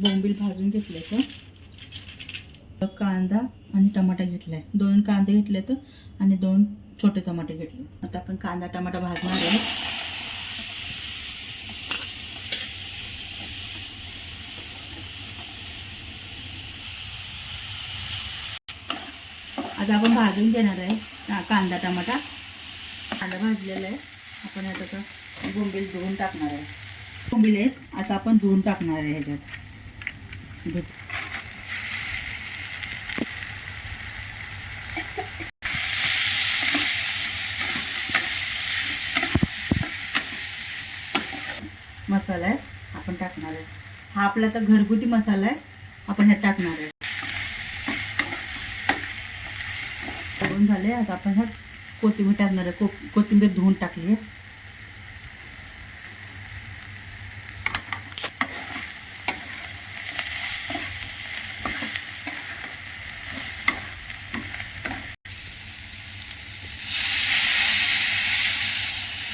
बोंबील भाजून घेतले तर कांदा आणि टमाटा घेतलाय. दोन कांदे घेतले तर आणि दोन छोटे टमाटे घेतले. आता आपण कांदा टमाटा भाजणार आहे आता आपण भाजून घेणार आहे. कांदा टमाटा. कांदा भाजलेला आहे. आपण आता आता बोंबील धुवून टाकणार आहे. बोंबील आहेत. आता आपण धुवून टाकणार आहे ह्याच्यात. भेट. मसाला आहे आपण टाकणार आहे. हा आपला तर घरगुती मसाला आहे आपण ह्यात टाकणार आहे. करून झाले आता आपण ह्यात कोथिंबीर टाकणार आहे. को कोथिंबीर धुवून टाकली आहे.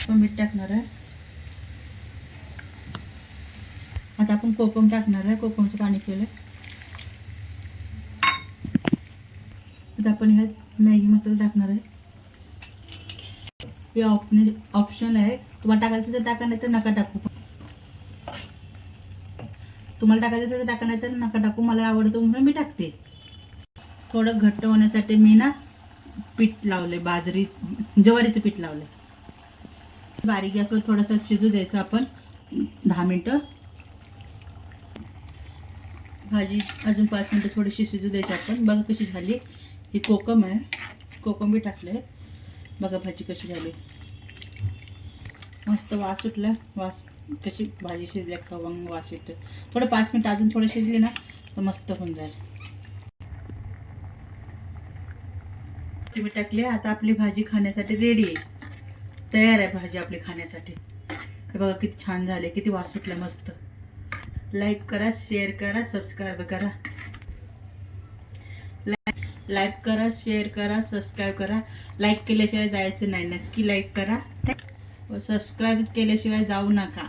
मीठ टाकणार आहे. आता आपण कोकम टाकणार आहे कोकमचं पाणी केलं आता आपण ह्यात मॅगी मसाला टाकणार आहे. हे ऑप्शन ऑप्शन आहे. तुम्हाला टाकायचं तर टाका नाही तर नका टाकू. तुम्हाला टाकायचं असेल तर टाका नाही तर नका टाकू. मला आवडतो म्हणून मी टाकते. थोडं घट्ट होण्यासाठी मी ना पीठ लावले बाजरी ज्वारीचं पीठ लावले बारीक गॅसवर थोडंसं शिजू द्यायचं आपण. दहा मिनटं. भाजी अजून पाच मिनटं थोडीशी शिजू द्यायची आपण. बघा कशी झाली. ही कोकम आहे. कोकम बी टाकलंय. बघा भाजी कशी झाली. मस्त वास सुटला. वास कशी भाजी शिजल्या खवंग वास येतो थोडं पाच मिनटं अजून थोडं शिजली ना तर मस्त होऊन जाईल. तुम्ही टाकली आता आपली भाजी खाण्यासाठी रेडी आहे. तयार आहे भाजी आपली खाण्यासाठी. हे बघा किती छान झाले किती वास सुटला मस्त. लाईक करा शेअर करा सबस्क्राईब करा. लाईक करा शेअर करा सबस्क्राईब करा. लाईक केल्याशिवाय जायचं नाही. नक्की लाईक करा. सबस्क्राईब केल्याशिवाय जाऊ नका.